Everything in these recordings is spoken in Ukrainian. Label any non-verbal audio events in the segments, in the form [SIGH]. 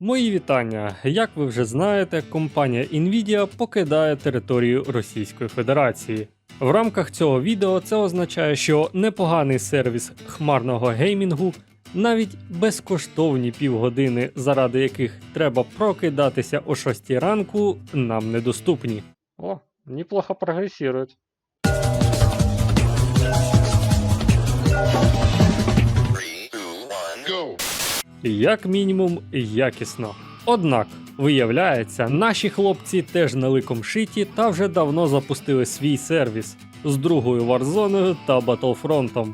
Мої вітання. Як ви вже знаєте, компанія Nvidia покидає територію Російської Федерації. В рамках цього відео це означає, що непоганий сервіс хмарного геймінгу, навіть безкоштовні півгодини, заради яких треба прокидатися о 6 ранку, нам недоступні. О, неплохо прогресують. Як мінімум якісно. Однак, виявляється, наші хлопці теж на ликом шиті та вже давно запустили свій сервіс з другою Warzone та Battlefront.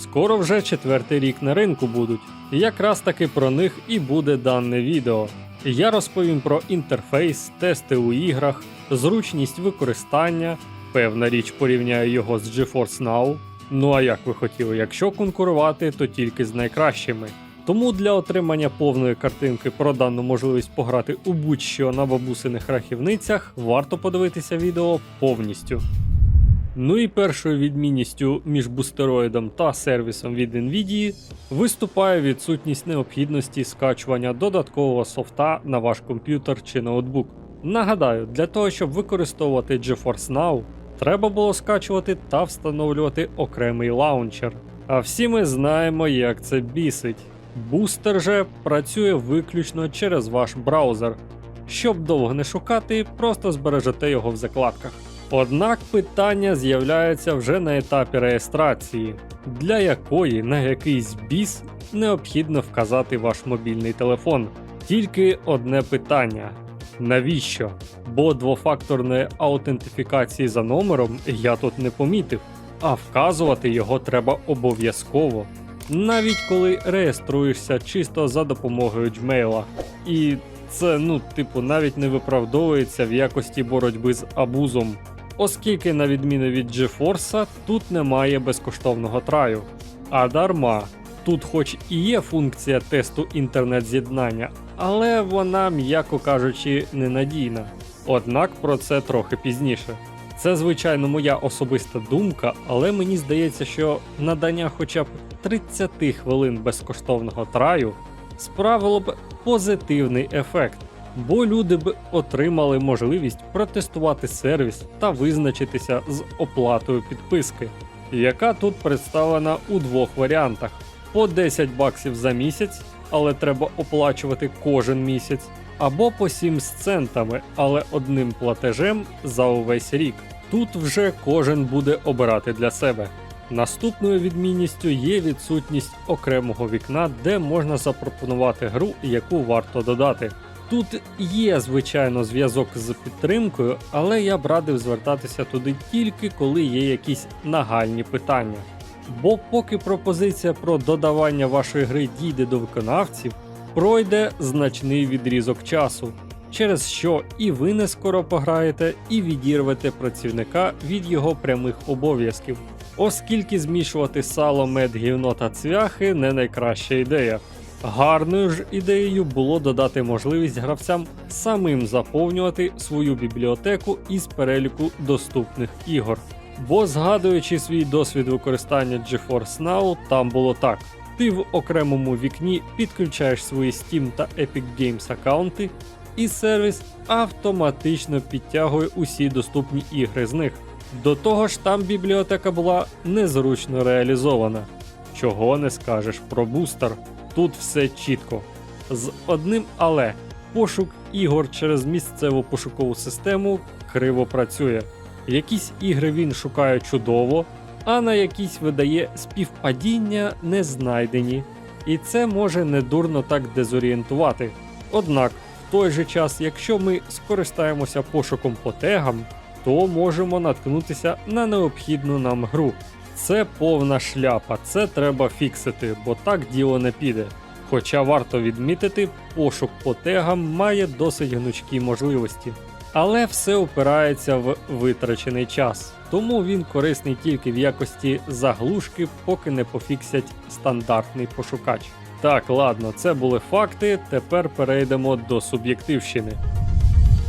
Скоро вже четвертий рік на ринку будуть. Якраз таки про них і буде дане відео. Я розповім про інтерфейс, тести у іграх, зручність використання, певна річ порівняю його з GeForce Now. Ну а як ви хотіли, якщо конкурувати, то тільки з найкращими. Тому для отримання повної картинки про дану можливість пограти у будь-що на бабусиних рахівницях варто подивитися відео повністю. Ну і першою відмінністю між бустероїдом та сервісом від Nvidia виступає відсутність необхідності скачування додаткового софта на ваш комп'ютер чи ноутбук. Нагадаю, для того, щоб використовувати GeForce Now, треба було скачувати та встановлювати окремий лаунчер. А всі ми знаємо, як це бісить. Бустер же працює виключно через ваш браузер. Щоб довго не шукати, просто збережете його в закладках. Однак питання з'являється вже на етапі реєстрації, для якої на якийсь біс необхідно вказати ваш мобільний телефон. Тільки одне питання: навіщо? Бо двофакторної аутентифікації за номером я тут не помітив, а вказувати його треба обов'язково навіть коли реєструєшся чисто за допомогою Gmail. І це, ну, типу, навіть не виправдовується в якості боротьби з абузом, оскільки, на відміну від GeForce, тут немає безкоштовного траю. А дарма, тут хоч і є функція тесту інтернет-з'єднання, але вона, м'яко кажучи, ненадійна. Однак про це трохи пізніше. Це, звичайно, моя особиста думка, але мені здається, що надання хоча б 30 хвилин безкоштовного траю справило б позитивний ефект, бо люди б отримали можливість протестувати сервіс та визначитися з оплатою підписки, яка тут представлена у двох варіантах: по 10 баксів за місяць, але треба оплачувати кожен місяць, або по 7 з центами, але одним платежем за увесь рік. Тут вже кожен буде обирати для себе. Наступною відмінністю є відсутність окремого вікна, де можна запропонувати гру, яку варто додати. Тут є, звичайно, зв'язок з підтримкою, але я б радив звертатися туди тільки коли є якісь нагальні питання. Бо поки пропозиція про додавання вашої гри дійде до виконавців, пройде значний відрізок часу, через що і ви не скоро пограєте, і відірвете працівника від його прямих обов'язків. Оскільки змішувати сало, мед, гівно та цвяхи не найкраща ідея. Гарною ж ідеєю було додати можливість гравцям самим заповнювати свою бібліотеку із переліку доступних ігор. Бо згадуючи свій досвід використання GeForce Now, там було так: ти в окремому вікні підключаєш свої Steam та Epic Games аккаунти, і сервіс автоматично підтягує усі доступні ігри з них. До того ж, там бібліотека була незручно реалізована. Чого не скажеш про бустер. Тут все чітко. З одним але пошук ігор через місцеву пошукову систему криво працює. Якісь ігри він шукає чудово, а на якісь видає співпадіння не знайдені. І це може недурно так дезорієнтувати. Однак, в той же час, якщо ми скористаємося пошуком по тегам, то можемо наткнутися на необхідну нам гру. Це повна шляпа, це треба фіксити, бо так діло не піде. Хоча варто відмітити, пошук по тегам має досить гнучкі можливості. Але все опирається в витрачений час, тому він корисний тільки в якості заглушки, поки не пофіксять стандартний пошукач. Так, ладно, це були факти. Тепер перейдемо до суб'єктивщини.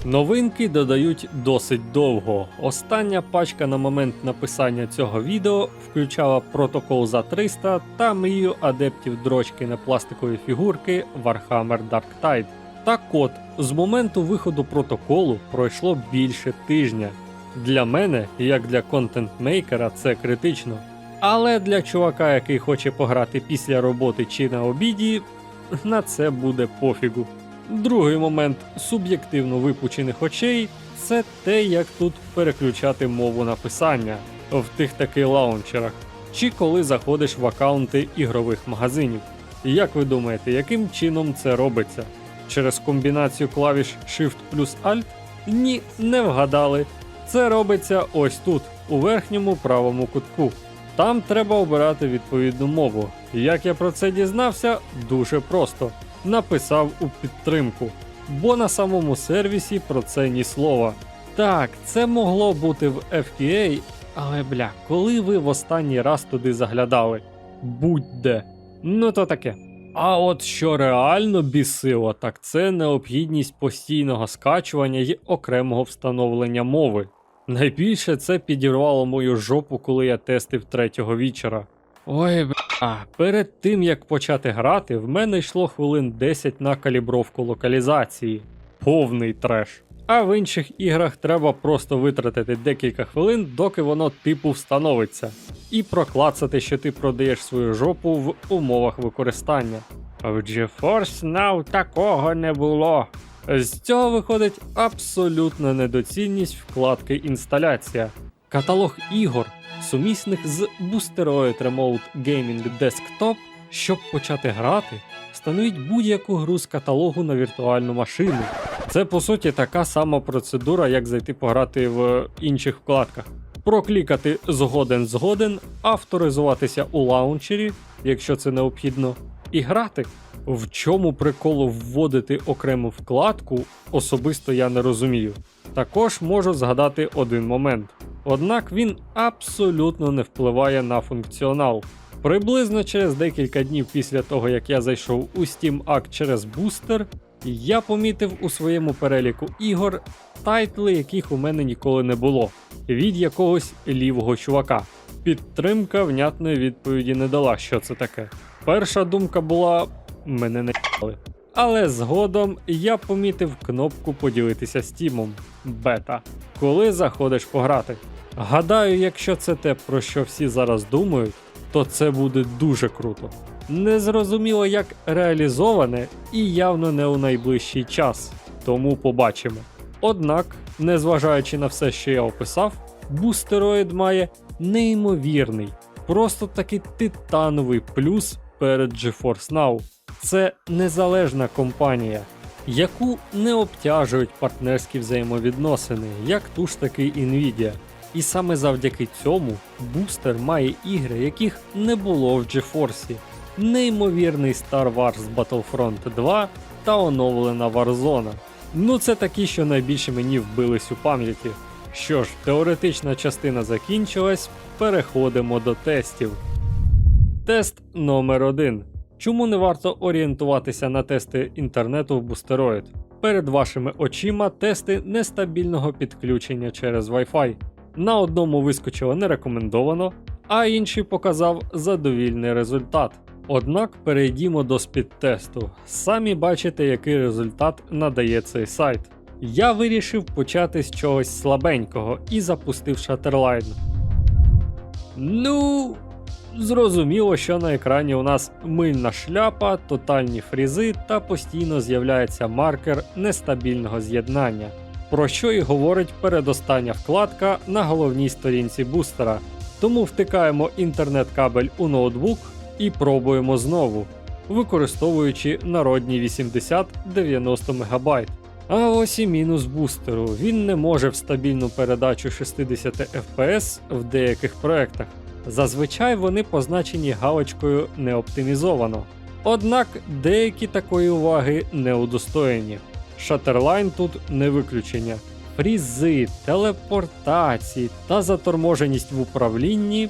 Новинки додають досить довго. Остання пачка на момент написання цього відео включала протокол за 300 та мрію адептів дрочки на пластикові фігурки Warhammer Dark Tide. Так от, з моменту виходу протоколу пройшло більше тижня. Для мене, як для контент-мейкера, це критично. Але для чувака, який хоче пограти після роботи чи на обіді, [LAUGHS] на це буде пофігу. Другий момент суб'єктивно випучених очей це те, як тут переключати мову написання в тих таки лаунчерах, чи коли заходиш в аккаунти ігрових магазинів. Як ви думаєте, яким чином це робиться? Через комбінацію клавіш Shift плюс Alt? Ні, не вгадали. Це робиться ось тут, у верхньому правому кутку. Там треба обирати відповідну мову. Як я про це дізнався, дуже просто. Написав у підтримку, бо на самому сервісі про це ні слова. Так, це могло бути в FPA, але бля, коли ви в останній раз туди заглядали? Будь-де. Ну то таке. А от що реально бісило, так це необхідність постійного скачування й окремого встановлення мови. Найбільше це підірвало мою жопу, коли я тестив третього вічера. Ой, бля, перед тим як почати грати, в мене йшло хвилин 10 на калібровку локалізації. Повний треш. А в інших іграх треба просто витратити декілька хвилин, доки воно типу встановиться, і проклацати, що ти продаєш свою жопу в умовах використання. В GeForce Now такого не було. З цього виходить абсолютна недоцільність вкладки інсталяція. Каталог ігор, сумісних з Boosteroid Remote Gaming Desktop, щоб почати грати, встановіть будь-яку гру з каталогу на віртуальну машину. Це по суті така сама процедура, як зайти пограти в інших вкладках. Проклікати згоден згоден, авторизуватися у лаунчері, якщо це необхідно, і грати. В чому приколу вводити окрему вкладку, особисто я не розумію. Також можу згадати один момент. Однак він абсолютно не впливає на функціонал. Приблизно через декілька днів після того, як я зайшов у Steam Act через бустер, я помітив у своєму переліку ігор тайтли, яких у мене ніколи не було, від якогось лівого чувака. Підтримка внятної відповіді не дала, що це таке. Перша думка була мене не ***ли. Але згодом я помітив кнопку поділитися стімом бета, коли заходиш пограти. Гадаю, якщо це те, про що всі зараз думають, то це буде дуже круто. Незрозуміло як реалізоване і явно не у найближчий час, тому побачимо. Однак, незважаючи на все, що я описав, бустероїд має неймовірний, просто таки титановий плюс перед GeForce Now. Це незалежна компанія, яку не обтяжують партнерські взаємовідносини, як ту ж таки Nvidia. І саме завдяки цьому бустер має ігри, яких не було в GeForce. Неймовірний Star Wars Battlefront 2 та оновлена Warzone. Ну це такі, що найбільше мені вбились у пам'яті. Що ж, теоретична частина закінчилась, переходимо до тестів. Тест номер 1 Чому не варто орієнтуватися на тести інтернету в бустероїд? Перед вашими очима тести нестабільного підключення через Wi-Fi. На одному вискочило не рекомендовано, а інший показав задовільний результат. Однак перейдімо до спідтесту. Самі бачите, який результат надає цей сайт. Я вирішив почати з чогось слабенького і запустив Shutterline. Ну, Зрозуміло, що на екрані у нас мильна шляпа, тотальні фрізи та постійно з'являється маркер нестабільного з'єднання, про що і говорить передостання вкладка на головній сторінці бустера. Тому втикаємо інтернет-кабель у ноутбук і пробуємо знову, використовуючи народні 80-90 МБ. А ось і мінус бустеру. Він не може в стабільну передачу 60 FPS в деяких проектах. Зазвичай вони позначені галочкою не оптимізовано. Однак деякі такої уваги не удостоєні. Shutterline тут не виключення. Фрізи, телепортації та заторможеність в управлінні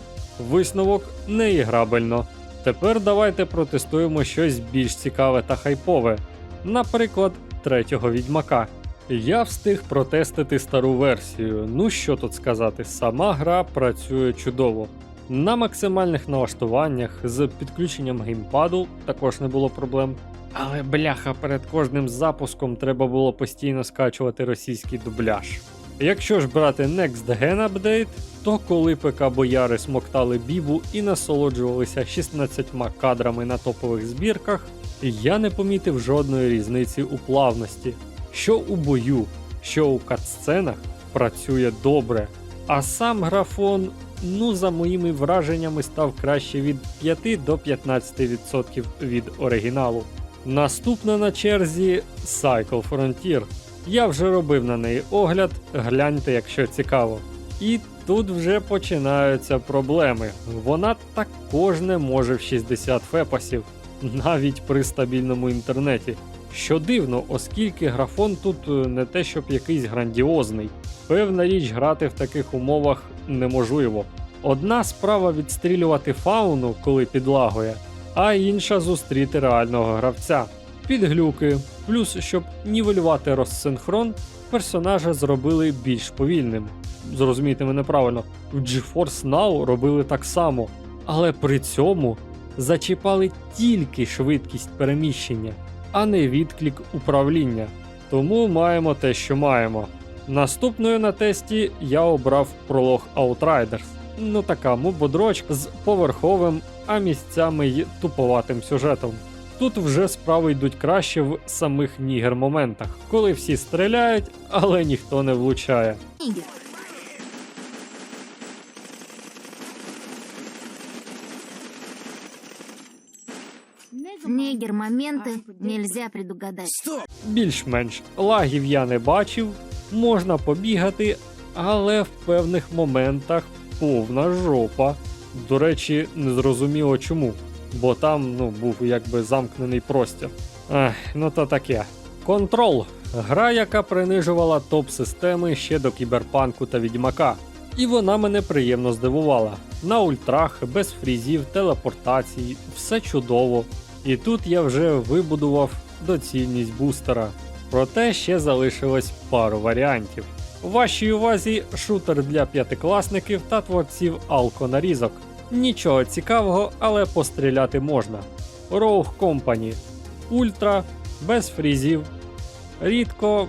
висновок неіграбельно. Тепер давайте протестуємо щось більш цікаве та хайпове. Наприклад, третього відьмака. Я встиг протестити стару версію. Ну що тут сказати, сама гра працює чудово. На максимальних налаштуваннях з підключенням геймпаду також не було проблем. Але бляха, перед кожним запуском треба було постійно скачувати російський дубляж. Якщо ж брати Next Gen Update, то коли ПК бояри смоктали бібу і насолоджувалися 16 кадрами на топових збірках, я не помітив жодної різниці у плавності. Що у бою, що у катсценах працює добре, а сам графон, ну за моїми враженнями, став краще від 5 до 15% від оригіналу. Наступна на черзі Cycle Frontier. Я вже робив на неї огляд, гляньте, якщо цікаво. І тут вже починаються проблеми. Вона також не може в 60 фепасів, навіть при стабільному інтернеті. Що дивно, оскільки графон тут е, не те, щоб якийсь грандіозний. Певна річ грати в таких умовах неможливо. Одна справа відстрілювати фауну, коли підлагує, а інша зустріти реального гравця. Підглюки, плюс, щоб нівелювати розсинхрон, персонажа зробили більш повільним. Зрозумійте мене правильно, в GeForce Now робили так само, але при цьому зачіпали тільки швидкість переміщення, а не відклик управління. Тому маємо те, що маємо. Наступною на тесті я обрав пролог Outriders. Ну така бодрочка з поверховим, а місцями й туповатим сюжетом. Тут вже справи йдуть краще в самих нігер моментах, коли всі стріляють, але ніхто не влучає. Нигер моменты нельзя предугадать. Більш-менш лагів я не бачив, можна побігати, але в певних моментах повна жопа. До речі, не зрозуміло чому, бо там ну, був якби замкнений простір. Ех, ну то таке. Контрол гра, яка принижувала топ-системи ще до кіберпанку та відьмака. І вона мене приємно здивувала. На ультрах, без фрізів, телепортацій, все чудово. І тут я вже вибудував доцільність бустера. Проте ще залишилось пару варіантів. У вашій увазі шутер для п'ятикласників та творців алко-нарізок. Нічого цікавого, але постріляти можна. Rogue Company. Ультра, без фрізів. Рідко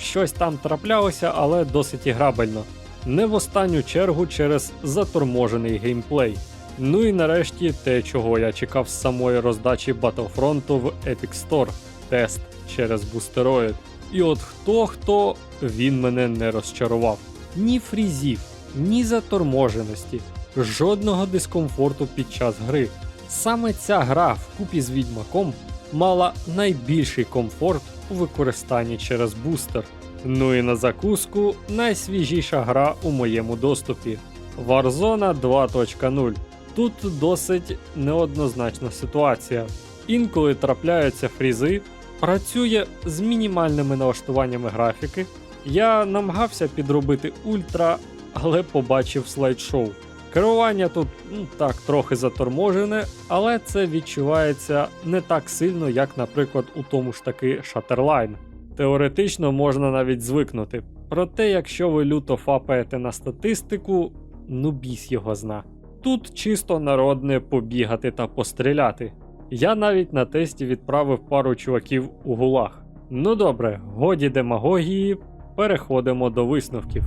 щось там траплялося, але досить іграбельно. Не в останню чергу через заторможений геймплей. Ну і нарешті те, чого я чекав з самої роздачі Battlefront в Epic Store тест через бустероїд. І от хто хто він мене не розчарував. Ні фрізів, ні заторможеності, жодного дискомфорту під час гри. Саме ця гра вкупі з відьмаком мала найбільший комфорт у використанні через бустер. Ну і на закуску найсвіжіша гра у моєму доступі Warzone 2.0. Тут досить неоднозначна ситуація. Інколи трапляються фрізи, працює з мінімальними налаштуваннями графіки. Я намагався підробити ультра, але побачив слайд-шоу. Керування тут ну, так трохи заторможене, але це відчувається не так сильно, як, наприклад, у тому ж таки Shutterline. Теоретично можна навіть звикнути. Проте, якщо ви люто фапаєте на статистику, ну біс його зна. Тут чисто народне побігати та постріляти. Я навіть на тесті відправив пару чуваків у гулаг. Ну добре, годі демагогії, переходимо до висновків.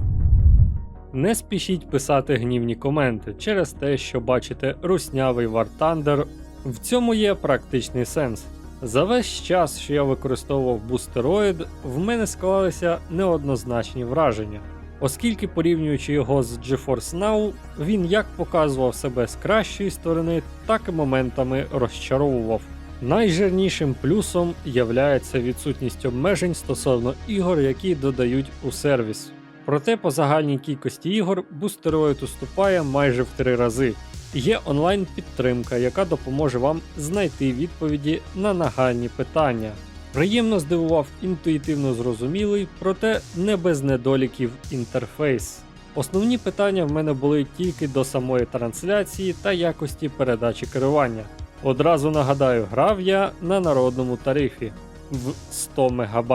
Не спішіть писати гнівні коменти через те, що бачите руснявий War Thunder. В цьому є практичний сенс. За весь час, що я використовував бустероїд, в мене склалися неоднозначні враження, оскільки порівнюючи його з GeForce Now, він як показував себе з кращої сторони, так і моментами розчаровував. Найжирнішим плюсом являється відсутність обмежень стосовно ігор, які додають у сервіс. Проте по загальній кількості ігор бустероїд уступає майже в три рази. Є онлайн-підтримка, яка допоможе вам знайти відповіді на нагальні питання. Приємно здивував інтуїтивно зрозумілий, проте не без недоліків інтерфейс. Основні питання в мене були тільки до самої трансляції та якості передачі керування. Одразу нагадаю, грав я на народному тарифі в 100 МБ.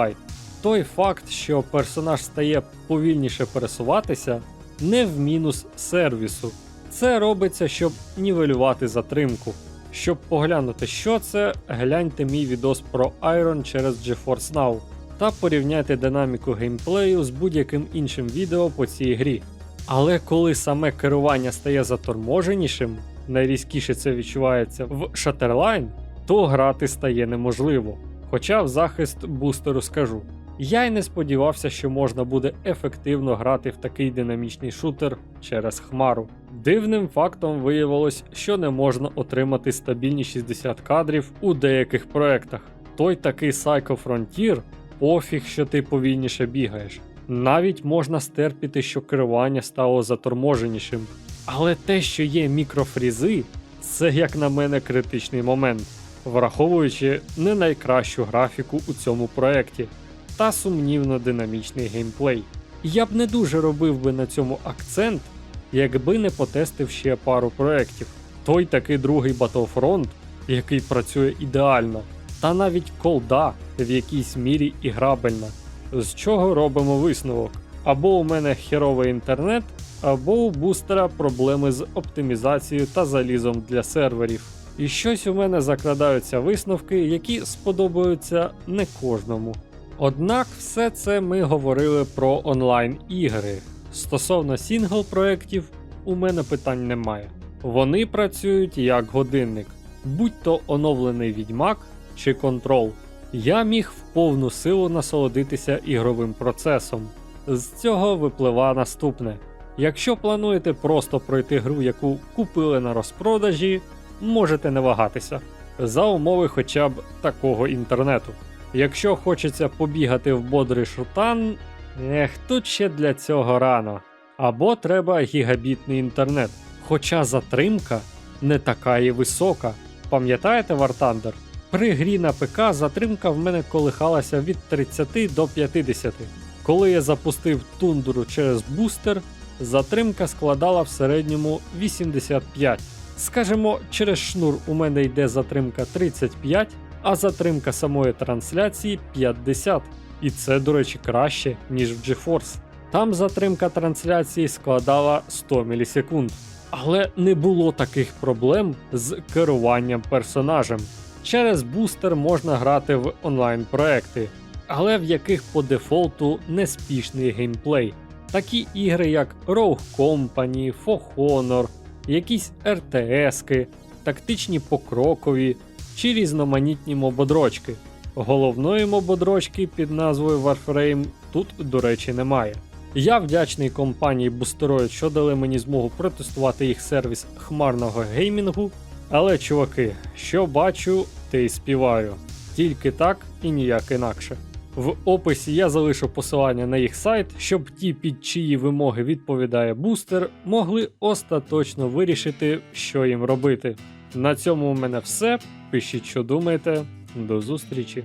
Той факт, що персонаж стає повільніше пересуватися, не в мінус сервісу. Це робиться, щоб нівелювати затримку. Щоб поглянути, що це, гляньте мій відос про Iron через GeForce Now та порівняйте динаміку геймплею з будь-яким іншим відео по цій грі. Але коли саме керування стає заторможенішим, найрізкіше це відчувається в Shatterline, то грати стає неможливо. Хоча в захист бустеру скажу. Я й не сподівався, що можна буде ефективно грати в такий динамічний шутер через хмару. Дивним фактом виявилось, що не можна отримати стабільні 60 кадрів у деяких проектах. Той такий Psycho Frontier, пофіг, що ти повільніше бігаєш. Навіть можна стерпіти, що керування стало заторможенішим. Але те, що є мікрофрізи, це, як на мене, критичний момент, враховуючи не найкращу графіку у цьому проєкті та сумнівно динамічний геймплей. Я б не дуже робив би на цьому акцент, якби не потестив ще пару проєктів. Той такий другий Battlefront, який працює ідеально, та навіть колда в якійсь мірі і грабельна. З чого робимо висновок? Або у мене херовий інтернет, або у бустера проблеми з оптимізацією та залізом для серверів. І щось у мене закрадаються висновки, які сподобаються не кожному. Однак все це ми говорили про онлайн ігри. Стосовно сінгл проєктів, у мене питань немає. Вони працюють як годинник, будь то оновлений відьмак чи контрол. Я міг в повну силу насолодитися ігровим процесом. З цього випливає наступне: якщо плануєте просто пройти гру, яку купили на розпродажі, можете не вагатися за умови хоча б такого інтернету. Якщо хочеться побігати в бодрий шутан, ех, тут ще для цього рано. Або треба гігабітний інтернет. Хоча затримка не така і висока. Пам'ятаєте War Thunder? При грі на ПК затримка в мене колихалася від 30 до 50. Коли я запустив тундру через бустер, затримка складала в середньому 85. Скажімо, через шнур у мене йде затримка 35, а затримка самої трансляції 50. І це, до речі, краще, ніж в GeForce. Там затримка трансляції складала 100 мілісекунд. Але не було таких проблем з керуванням персонажем. Через бустер можна грати в онлайн проекти, але в яких по дефолту неспішний геймплей. Такі ігри, як Rogue Company, For Honor, якісь РТСки, тактичні покрокові чи різноманітні мободрочки. Головної мободрочки під назвою Warframe тут, до речі, немає. Я вдячний компанії Boosteroid, що дали мені змогу протестувати їх сервіс хмарного геймінгу. Але, чуваки, що бачу, те й співаю. Тільки так і ніяк інакше. В описі я залишу посилання на їх сайт, щоб ті, під чиї вимоги відповідає бустер, могли остаточно вирішити, що їм робити. На цьому у мене все. Пишіть, що думаєте. До зустрічі!